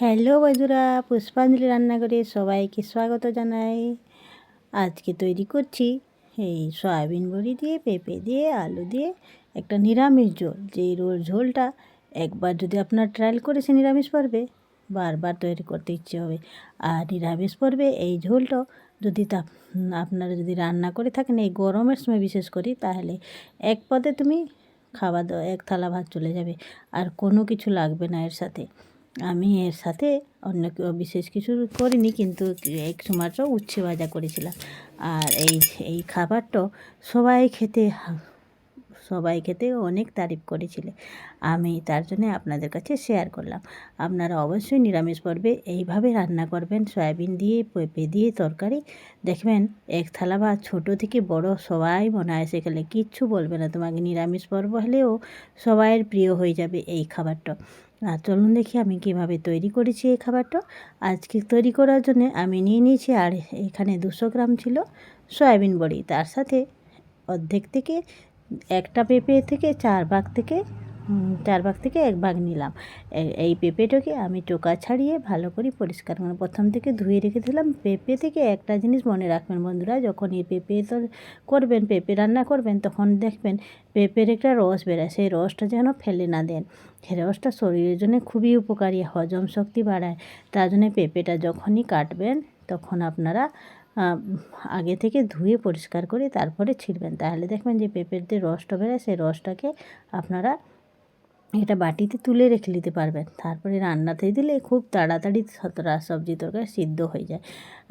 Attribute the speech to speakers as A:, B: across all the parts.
A: Hello বন্ধুরা, পুষ্পাঞ্জলি রান্নাঘরে সবাইকে স্বাগত জানাই। আজকে তৈরি করছি এই সয়াবিন বড়ি দিয়ে, পেঁপে দিয়ে, আলু দিয়ে একটা নিরামিষ ঝোল। যেই রোল ঝোলটা একবার যদি আপনার ট্রায়াল করেছে নিরামিষ পর্বে, বারবার তৈরি করতে ইচ্ছে হবে। আর নিরামিষ পর্বে এই ঝোলটা যদি তা আপনারা যদি রান্না করে থাকেন এই গরমের সময় বিশেষ করি, তাহলে এক পদে তুমি খাওয়া দাওয়া, এক থালা ভাত চলে যাবে। আর কোনো কিছু লাগবে না এর সাথে। আমি এর সাথে অন্য বিশেষ কিছু করিনি, কিন্তু এক মাত্র উচ্ছে ভাজা করেছিলাম। আর এই এই খাবারটা সবাই খেতে সবাই খেতে অনেক তারিফ করেছিলে। আমি তার জন্য আপনাদের কাছে শেয়ার করলাম। আপনারা অবশ্যই নিরামিষ পর্বে এইভাবে রান্না করবেন, সয়াবিন দিয়ে, পেঁপে দিয়ে তরকারি। দেখবেন এক থালা বা ছোটো থেকে বড় সবাই হয় সেখানে কিচ্ছু বলবে না। তোমাকে নিরামিষ পর্ব হলেও সবাইয়ের প্রিয় হয়ে যাবে এই খাবারটা। আর চলুন দেখি আমি কীভাবে তৈরি করেছি এই খাবারটা। আজকে তৈরি করার জন্য আমি নিয়ে নিয়েছি, আর এখানে দুশো গ্রাম ছিল সয়াবিন বড়ি। তার সাথে অর্ধেক থেকে একটা পেঁপে থেকে চার ভাগ থেকে চার ভাগ থেকে এক ভাগ নিলাম। এই পেঁপেটাকে আমি টোকা ছাড়িয়ে ভালো করে পরিষ্কার করে প্রথম থেকে ধুয়ে রেখে দিলাম। পেঁপে থেকে একটা জিনিস মনে রাখবেন বন্ধুরা, যখন এই পেঁপে তো করবেন, পেঁপে রান্না করবেন, তখন দেখবেন পেঁপের একটা রস বেরোয়। সেই রসটা যেন ফেলে না দেন। রসটা শরীরের জন্য খুবই উপকারী, হজম শক্তি বাড়ায়। তার জন্য পেঁপেটা যখনই কাটবেন, তখন আপনারা আগে থেকে ধুয়ে পরিষ্কার করে তারপরে ছিঁড়বেন। তাহলে দেখবেন যে পেঁপের যে রসটা বেরোয়, সেই রসটাকে আপনারা এটা বাটিতে তুলে রেখে নিতে পারবেন। তারপরে রান্নাতে দিলে খুব তাড়াতাড়ি সবজি তরকারি সিদ্ধ হয়ে যায়।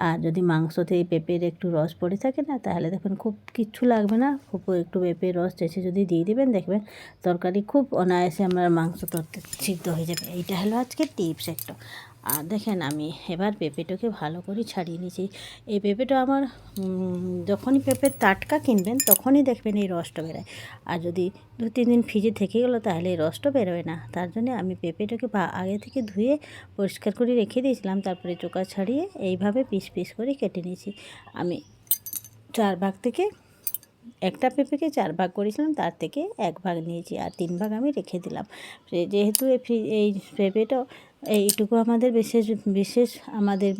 A: আর যদি মাংসতে পেঁপের একটু রস পড়ে থাকে না, তাহলে দেখবেন খুব কিচ্ছু লাগবে না। খুব একটু পেঁপের রস চেষে যদি দিয়ে দেবেন, দেখবেন তরকারি খুব অনায়াসে আমরা মাংস তরকারি সিদ্ধ হয়ে যাবে। এইটা হলো আজকে টিপস একটা। আর দেখেন আমি এবার পেঁপেটাকে ভালো করে ছাড়িয়ে নিয়েছি। এই পেঁপেটা আমার যখনই পেঁপের টাটকা কিনবেন তখনই দেখবেন এই রসটা বেরোয়। আর যদি দু তিন দিন ফ্রিজে থেকে গেলো তাহলে এই রসটা বেরোয় না। তার জন্য আমি পেঁপেটাকে আগে থেকে ধুয়ে পরিষ্কার করে রেখে দিয়েছিলাম, তারপরে চোকা ছাড়িয়ে এইভাবে পিস পিস করে কেটে নিয়েছি। আমি চার ভাগ থেকে একটা পেঁপেকে চার ভাগ করেছিলাম, তার থেকে এক ভাগ নিয়েছি আর তিন ভাগ আমি রেখে দিলাম। যেহেতু এই এই পেঁপেটা, এইটুকু আমাদের বিশেষ বিশেষ আমাদের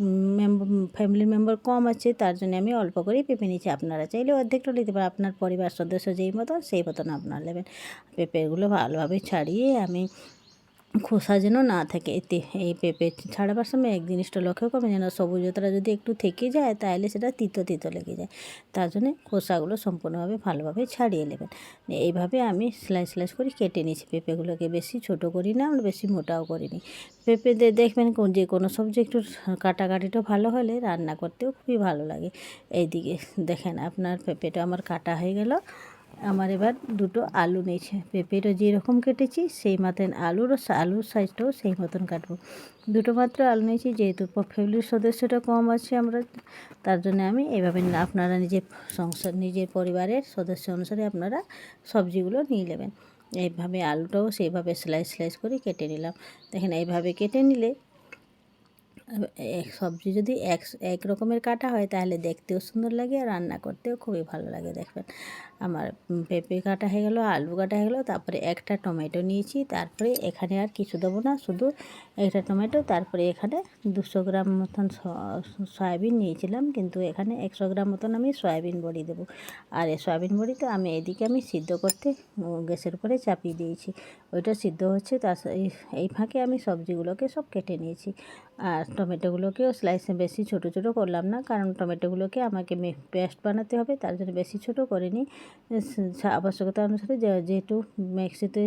A: ফ্যামিলির মেম্বার কম আছে, তার জন্য আমি অল্প করেই পেঁপে নিয়েছি। আপনারা চাইলে অর্ধেকটা নিতে পারেন, আপনার পরিবার সদস্য যেই মতন, সেই মতন আপনারা নেবেন। পেঁপেগুলো ভালোভাবে ছাড়িয়ে আমি খোসা যেন না থাকে। এতে এই পেঁপে ছাড়াবার সময় এক জিনিসটা লক্ষ্য করবেন যেন সবুজতাটা যদি একটু থেকে যায়, তাহলে সেটা তিতো তিতো লেগে যায়। তার জন্যে খোসাগুলো সম্পূর্ণভাবে ভালোভাবে ছাড়িয়ে নেবেন। এইভাবে আমি স্লাইস স্লাইস করে কেটে নিয়েছি। পেঁপেগুলোকে বেশি ছোট করি না আর বেশি মোটাও করিনি পেঁপে দেখবেন কোন যে কোনো সবজি একটু কাটাকাটিটা ভালো হলে রান্না করতেও খুবই ভালো লাগে। এইদিকে দেখেন আপনার পেঁপেটা আমার কাটা হয়ে গেল। আমার এবার দুটো আলু নিয়েছে। পেঁপেটা যেরকম কেটেছি, সেই মতন আলুরও আলুর সাইজটাও সেই মতন কাটবো। দুটো মাত্র আলু নিয়েছি, যেহেতু ফ্যামিলির সদস্যটা কম আছে আমরা, তার জন্য আমি এইভাবে আপনারা নিজের সংসার, নিজের পরিবারের সদস্য অনুসারে আপনারা সবজিগুলো নিয়ে নেবেন। এইভাবে আলুটাও সেইভাবে স্লাইস স্লাইস করে কেটে নিলাম। দেখেন এইভাবে কেটে নিলে সবজি যদি এক এক রকমের কাটা হয়, তাহলে দেখতেও সুন্দর লাগে আর রান্না করতেও খুবই ভালো লাগে, দেখবেন। আমার পেঁপে কাটা হয়ে গেলো, আলু কাটা হয়ে গেলো, তারপরে একটা টমেটো নিয়েছি, তারপরে এখানে আর কিছু দেবো না, শুধু একটা টমেটো, তারপরে এখানে দুশো গ্রাম মতন সয়াবিন নিয়েছিলাম, কিন্তু এখানে একশো গ্রাম মতন আমি সয়াবিন বড়ি দেবো। আর এই সয়াবিন বড়িটা আমি এদিকে আমি সিদ্ধ করতে গ্যাসের উপরে চাপিয়ে দিয়েছি। ওইটা সিদ্ধ হচ্ছে, তার এই ফাঁকে আমি সবজিগুলোকে সব কেটে নিয়েছি। আর টমেটোগুলোকেও স্লাইসে বেশি ছোট ছোট করলাম না, কারণ টমেটোগুলোকে আমাকে পেস্ট বানাতে হবে, তার জন্য বেশি ছোট করিনি। আবশ্যকতা অনুসারে যেহেতু মিক্সিতে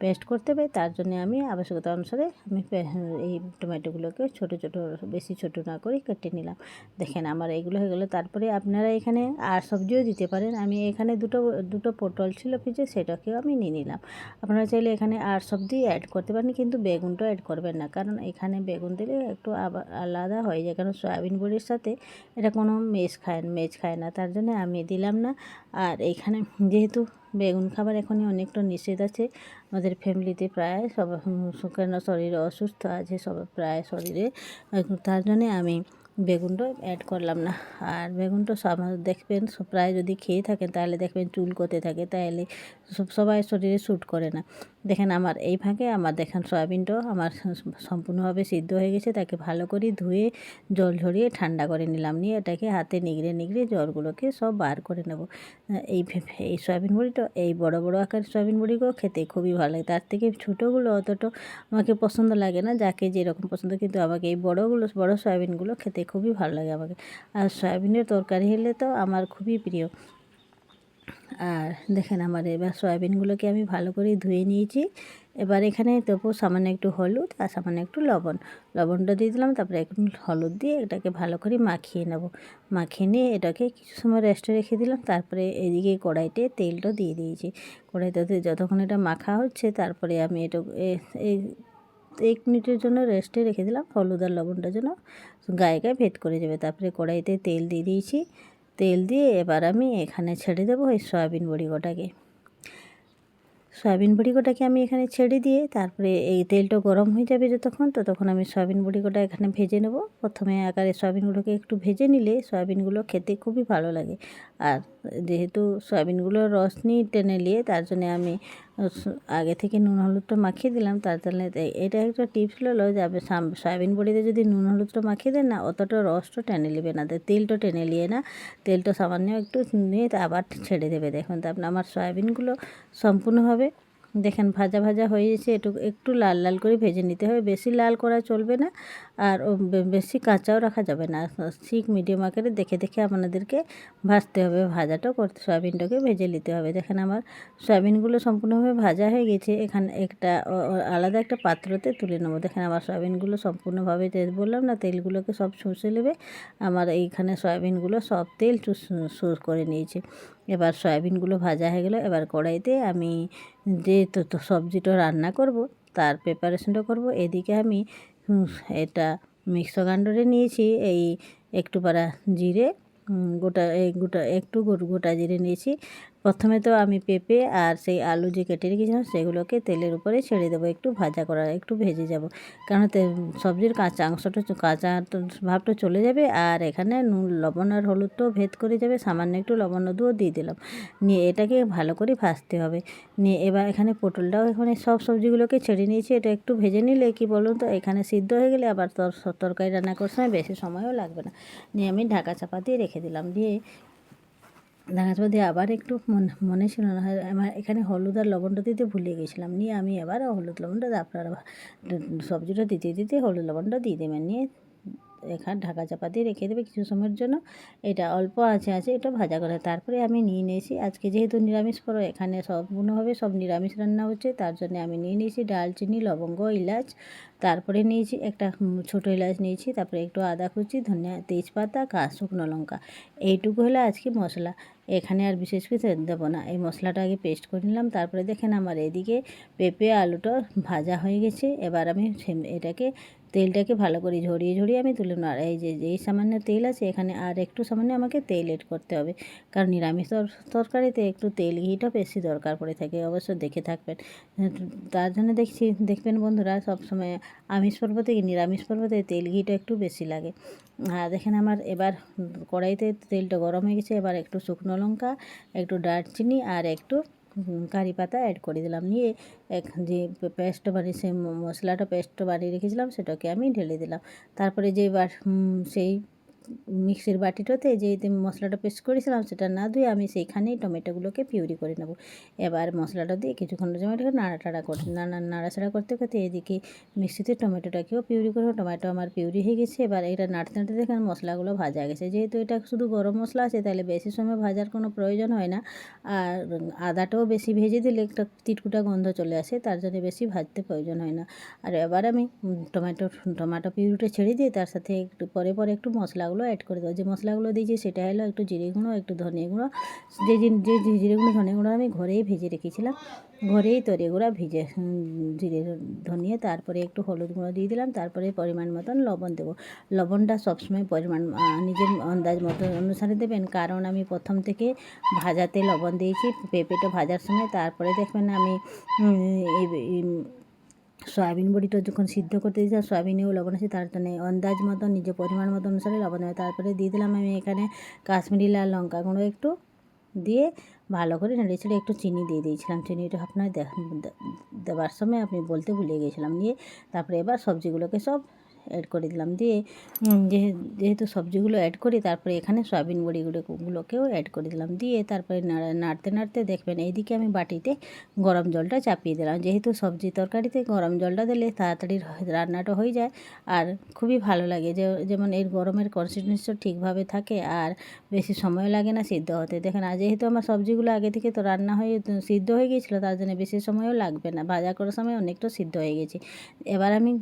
A: পেস্ট করতে হবে তার জন্য আমি আবশ্যকতা অনুসারে আমি এই টমেটোগুলোকে ছোট ছোট, বেশি ছোট না করে কেটে নিলাম। দেখেন আমার এইগুলো হয়ে গেলো। তারপরে আপনারা এখানে আর সবজিও দিতে পারেন। আমি এখানে দুটো দুটো পটল ছিল ফ্রিজে, সেটাকেও আমি নিয়ে নিলাম। আপনারা চাইলে এখানে আর সবজি অ্যাড করতে পারেন, কিন্তু বেগুনটা অ্যাড করবেন না। কারণ এখানে বেগুন দিলে একটু আলাদা হয়ে যায়। কারণ সয়াবিন বড়ির সাথে এটা কোনো মেজ খায় মেজ খায় না। তার জন্য আমি দিলাম না। আর এখানে যেহেতু বেগুন খাবার এখনই অনেকটা নিষেধ আছে, আমাদের ফ্যামিলিতে প্রায় সব কেন শরীরে অসুস্থ আছে সব প্রায় শরীরে তার জন্যে আমি বেগুনটা অ্যাড করলাম না। আর বেগুনটা সব দেখবেন, প্রায় যদি খেয়ে থাকেন তাহলে দেখবেন চুল করতে থাকে, তাহলে সব, সবাই শরীরে শ্যুট করে না। দেখেন আমার এই ফাঁকে আমার দেখেন সয়াবিনটাও আমার সম্পূর্ণভাবে সিদ্ধ হয়ে গেছে, তাকে ভালো করে ধুয়ে জল ঝরিয়ে ঠান্ডা করে নিলাম, নিয়ে এটাকে হাতে নিগড়ে নিগড়ে জলগুলোকে সব বার করে নেব। এই এই সয়াবিন বড়িটা, এই বড় বড় আকার সয়াবিন বড়িগুলো খেতে খুবই ভালো লাগে। তার থেকে ছোটোগুলো অতটা আমাকে পছন্দ লাগে না, যাকে যেরকম পছন্দ, কিন্তু আমাকে এই বড়গুলো, বড় সয়াবিনগুলো খেতে খুবই ভালো লাগে আমাকে। আর সয়াবিনের তরকারি হলে তো আমার খুবই প্রিয়। আর দেখেন আমার এবার সয়াবিনগুলোকে আমি ভালো করে ধুয়ে নিয়েছি। এবার এখানে দেবো সামান্য একটু হলুদ আর সামান্য একটু লবণ। লবণটা দিয়ে দিলাম, তারপরে একটু হলুদ দিয়ে এটাকে ভালো করে মাখিয়ে নেব। মাখিয়ে নিয়ে এটাকে কিছু সময় রেস্টে রেখে দিলাম, তারপরে এদিকে কড়াইতে তেলটা দিয়ে দিয়েছি। কড়াইটাতে যতক্ষণ এটা মাখা হচ্ছে, তারপরে আমি এটা এই এক মিনিটের জন্য রেস্টে রেখে দিলাম, হলুদ আর লবণটার জন্য গায়ে গায়ে ভেদ করে যাবে। তারপরে কড়াইতে তেল দিয়ে দিয়েছি। তেল দিয়ে এবার আমি এখানে ছেড়ে দেবো ওই সয়াবিন বড়ি গোটাকে সয়াবিন বড়ি গোটাকে আমি এখানে ছেড়ে দিয়ে তারপরে এই তেলটা গরম হয়ে যাবে যতক্ষণ তো তখন আমি সয়াবিন বড়ি গোটা এখানে ভেজে নেব। প্রথমে আকারে সয়াবিনগুলোকে একটু ভেজে নিলে সয়াবিনগুলো খেতে খুবই ভালো লাগে। আর যেহেতু সয়াবিনগুলোর রস নিয়ে টেনে নিয়ে, তার জন্য আমি আগে থেকে নুন হলুদটা মাখিয়ে দিলাম। তার জন্য এটা একটা টিপস হলো যাবে সয়াবিন বড়িতে যদি নুন হলুদটা মাখিয়ে দেন না, অতটা রসটা টেনে নেবে না। তেলটা টেনে নিয়ে না, তেলটা সামান্য একটু নিয়ে আবার ছেড়ে দেবে। দেখুন তারপরে আমার সয়াবিনগুলো সম্পূর্ণভাবে দেখেন ভাজা ভাজা হয়ে গেছে, একটু একটু লাল লাল করে ভেজে নিতে হবে। বেশি লাল করা চলবে না আর বেশি কাঁচাও রাখা যাবে না। ঠিক মিডিয়াম আকারে দেখে দেখে আপনাদেরকে ভাজতে হবে। ভাজাটাও করতে সয়াবিনটাকে ভেজে নিতে হবে। দেখেন আমার সয়াবিনগুলো সম্পূর্ণভাবে ভাজা হয়ে গেছে। এখানে একটা আলাদা একটা পাত্রতে তুলে নেব। দেখেন আমার সয়াবিনগুলো সম্পূর্ণভাবে তেল বললাম না, তেলগুলোকে সব শুষে নেবে। আমার এইখানে সয়াবিনগুলো সব তেল চুষ করে নিয়েছে। এবার সয়াবিনগুলো ভাজা হয়ে গেলো। এবার কড়াইতে আমি যে সবজিটা রান্না করব, তার প্রিপারেশনটা করব। এদিকে আমি এটা মিক্সার গ্রাইন্ডারে নিয়েছি। এই একটু পারা জিরে গোটা, এই গোটা, একটু গোটা জিরে নিয়েছি। প্রথমে তো আমি পেঁপে আর সেই আলু যে কেটে রেখেছিলাম, সেগুলোকে তেলের উপরে ছেড়ে দেবো, একটু ভাজা করা, একটু ভেজে যাব। কারণ সবজির কাঁচা অংশটা কাঁচা ভাবটা চলে যাবে। আর এখানে নুন, লবণ আর হলুদটাও ভেদ করে যাবে, সামান্য একটু লবণ দুও দিয়ে দিলাম। নিয়ে এটাকে ভালো করে ভাজতে হবে। নিয়ে এবার এখানে পটলটাও এখানে সব সবজিগুলোকে ছেড়ে নিয়েছি, এটা একটু ভেজে নিলে কি বলুন তো, এখানে সিদ্ধ হয়ে গেলে আবার তর, তরকারি রান্না করার সময় বেশি সময়ও লাগবে না। নিয়ে আমি ঢাকা চাপা দিয়ে রেখে দিলাম। দিয়ে ঢাকা যাচ্ছে আবার একটু মনে ছিল না আমার এখানে হলুদ আর লবণটা দিতে ভুলে গেছিলাম। নিয়ে আমি আবার হলুদ লবণটা আপনারা সবজিটা দিতে দিতে হলুদ লবণটা দিয়ে দেবেন। নিয়ে এখানে ঢাকা চাপা দিয়ে রেখে দেবে কিছু সময়ের জন্য। এটা অল্প আছে আছে, এটা ভাজা করে। তারপরে আমি নিয়ে নিয়েছি। আজকে যেহেতু নিরামিষ করো এখানে সম্পূর্ণভাবে সব নিরামিষ রান্না হচ্ছে। তার জন্য আমি নিয়ে নিয়েছি ডালচিনি, লবঙ্গ ইলাচ তারপরে নিয়েছি একটা ছোটো এলাচ নিয়েছি। তারপরে একটু আদা কুচি, ধনিয়া, তেজপাতা, কাঁচ শুকনো লঙ্কা। এইটুকু হলো আজকে মশলা। এখানে আর বিশেষ কিছু দেবো না। এই মশলাটা আগে পেস্ট করে নিলাম। তারপরে দেখেন আমার এদিকে পেঁপে, আলুটা ভাজা হয়ে গেছে। এবার আমি এটাকে তেলটাকে ভালো করে ঝরিয়ে ঝরিয়ে আমি তুলে নেব। আর এই যে যেই সামান্য তেল আছে, এখানে আর একটু সামান্য আমাকে তেল এড করতে হবে। কারণ নিরামিষ তরকারিতে একটু তেল ঘিটা বেশি দরকার পড়ে থাকে, অবশ্য দেখে থাকবেন। তার জন্য দেখছি, দেখবেন বন্ধুরা, সবসময় আমিষ পর্ব থেকে নিরামিষ পর্বতে তেল ঘিটা একটু বেশি লাগে। আর দেখেন আমার এবার কড়াইতে তেলটা গরম হয়ে গেছে, এবার একটু শুকনো লঙ্কা, একটু দারচিনি, আর একটু কারি পাতা অ্যাড করে দিলাম। নিয়ে এক যে পেস্ট বানিয়ে সেই মশলাটা পেস্ট বানিয়ে রেখেছিলাম, সেটাকে আমি ঢেলে দিলাম। তারপরে যে সেই মিক্সির বাটিটাতে যে মশলাটা পেস্ট করেছিলাম সেটা না ধুয়ে আমি সেইখানেই টমেটোগুলোকে পিউরি করে নেব। এবার মশলাটা দিয়ে কিছুক্ষণ টমেটোকে এটাকে নাড়াটাড়া করে নাড়া নাড়াচাড়া করতে করতে এদিকে মিক্সিতে টমেটোটাকেও পিউরি করব টমেটো আমার পিউরি হয়ে গেছে। এবার এটা নাড়তে নাড়তে দেখেন মশলাগুলো ভাজা গেছে। যেহেতু এটা শুধু গরম মশলা আছে, তাহলে বেশি সময় ভাজার কোনো প্রয়োজন হয় না। আর আদাটাও বেশি ভেজে দিলে একটা তিটকুটা গন্ধ চলে আসে, তার জন্য বেশি ভাজতে প্রয়োজন হয় না। আর এবার আমি টমেটো টমেটো পিউরিটা ছেড়ে দিয়ে তার সাথে একটু পরে পরে একটু মশলাগুলো মশলাগুলো অ্যাড করে দেবো যে মশলাগুলো দিয়েছি সেটা হলো একটু জিরে গুঁড়ো, একটু ধনিয়া গুঁড়ো। যে যে জিরে গুঁড়ো, ধনে গুঁড়ো আমি ঘরেই ভেজে রেখেছিলাম। ঘরেই তরি গুঁড়া ভিজে জিরে, ধনিয়ে, তারপরে একটু হলুদ গুঁড়ো দিয়ে দিলাম, তারপরে পরিমাণ মতন লবণ দেবো। লবণটা সবসময় পরিমাণ নিজের আন্দাজ মতো অনুসারে দেবেন। কারণ আমি প্রথম থেকে ভাজাতে লবণ দিয়েছি, পেঁপেটা ভাজার সময়। তারপরে দেখবেন আমি সয়াবিন বড়িটা যখন সিদ্ধ করতে দিয়েছিলাম সয়াবিনেও লবণ আছে, তার জন্য আন্দাজ মতো নিজের পরিমাণ মতো অনুসারে লবণ দেবে। তারপরে দিয়ে দিলাম আমি এখানে কাশ্মীরি লাল লঙ্কা গুঁড়ো একটু দিয়ে ভালো করে নেড়ে ছেড়ে একটু চিনি দিয়ে দিয়েছিলাম। চিনিটা আপনার দেওয়ার সময় আপনি বলতে ভুলে গিয়েছিলাম। নিয়ে তারপরে এবার সবজিগুলোকে সব অ্যাড করে দিলাম। দিয়ে যেহেতু সবজিগুলো অ্যাড করি, তারপরে এখানে সয়াবিন বড়িগুলো গুলোকেও অ্যাড করে দিলাম। দিয়ে, তারপরে নাড়া- নাড়তে নাড়তে দেখবেন এইদিকে আমি বাটিতে গরম জলটা চাপিয়ে দিলাম। যেহেতু সবজি তরকারিতে গরম জলটা দিলে তাড়াতাড়ি রান্নাটা হয়ে যায় আর খুবই ভালো লাগে। যেমন এর গরমের কনসিস্টেন্সিও ঠিকভাবে থাকে আর বেশি সময় লাগে না সিদ্ধ হতে। দেখেন, আর যেহেতু আমার সবজিগুলো আগে থেকে তো রান্না হয়ে, সিদ্ধ হয়ে গিয়েছিল, তার জন্য বেশি সময়ও লাগবে না। ভাজা করার সময় অনেকটা সিদ্ধ হয়ে গেছে। এবার আমি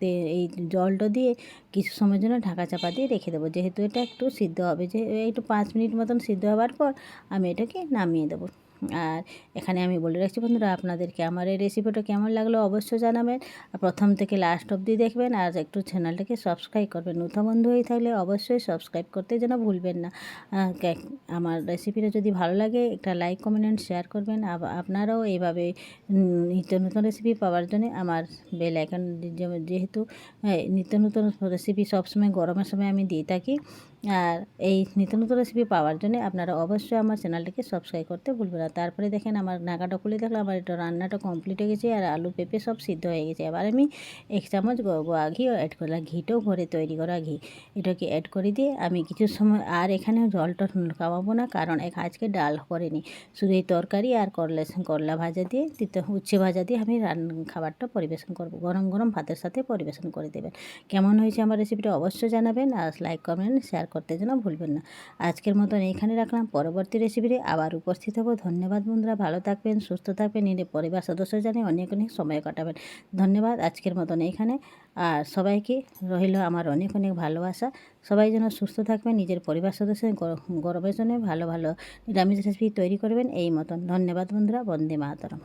A: এই জলটা দিয়ে কিছু সময়ের জন্য ঢাকা চাপা দিয়ে রেখে দেবো। যেহেতু এটা একটু সিদ্ধ হবে, যে একটু পাঁচ মিনিট মতন সিদ্ধ হওয়ার পর আমি এটাকে নামিয়ে দেবো। আর এখানে আমি বলে রাখছি বন্ধুরা আপনাদেরকে আমার এই রেসিপিটা কেমন লাগল অবশ্যই জানাবেন। প্রথম থেকে লাস্ট অবধি দেখবেন আর একটু চ্যানেলটাকে সাবস্ক্রাইব করবেন। নতুন বন্ধু হয়ে থাকলে অবশ্যই সাবস্ক্রাইব করতে যেন ভুলবেন না। আমার রেসিপিটা যদি ভালো লাগে একটা লাইক কমেন্ট অ্যান্ড শেয়ার করবেন। আপনারাও এইভাবে নিত্য নতুন রেসিপি পাওয়ার জন্য আমার বেল আইকন যেহেতু হ্যাঁ, নিত্য নতুন রেসিপি সবসময় গরমের সময় আমি দিয়ে থাকি। আর এই নিত্য নতুন রেসিপি পাওয়ার জন্য আপনারা অবশ্যই আমার চ্যানেলটিকে সাবস্ক্রাইব করতে ভুলবেন না। তারপরে দেখেন আমার নাগাটা খুলে দেখলাম আমার এটা রান্নাটা কমপ্লিট হয়ে গেছে আর আলু পেঁপে সব সিদ্ধ হয়ে গেছে। এবার আমি এক চামচ গোয়া ঘি অ্যাড করলাম। ঘিটাও ঘরে তৈরি করা ঘি, এটাকে অ্যাড করে দিয়ে আমি কিছু সময় আর এখানে জলটা খাওয়াবো না, কারণ এক- আজকে ডাল করিনি। শুধু এই তরকারি আর করলা করলা ভাজা দিয়ে, তিতো উচ্ছে ভাজা দিয়ে আমি রান খাবারটা পরিবেশন করব। গরম গরম ভাতের সাথে পরিবেশন করে দেবেন। কেমন হয়েছে আমার রেসিপিটা অবশ্যই জানাবেন আর লাইক কমেন্ট শেয়ার করতে যেন ভুলবেন না। আজকের মতন এইখানে রাখলাম। পরবর্তী রেসিপিতে আবার উপস্থিত হব। ধন্যবাদ বন্ধুরা, ভালো থাকবেন, সুস্থ থাকবেন নিজের পরিবার সদস্য জানিয়ে অনেক অনেক সময় কাটাবেন। ধন্যবাদ আজকের মতন এইখানে। আর সবাইকে রইল আমার অনেক অনেক ভালোবাসা। সবাই যেন সুস্থ থাকবেন, নিজের পরিবার সদস্য গর- গরমের জন্য ভালো ভালো নিরামিষ রেসিপি তৈরি করবেন। এই মতন। ধন্যবাদ বন্ধুরা, বন্দে মাতরম।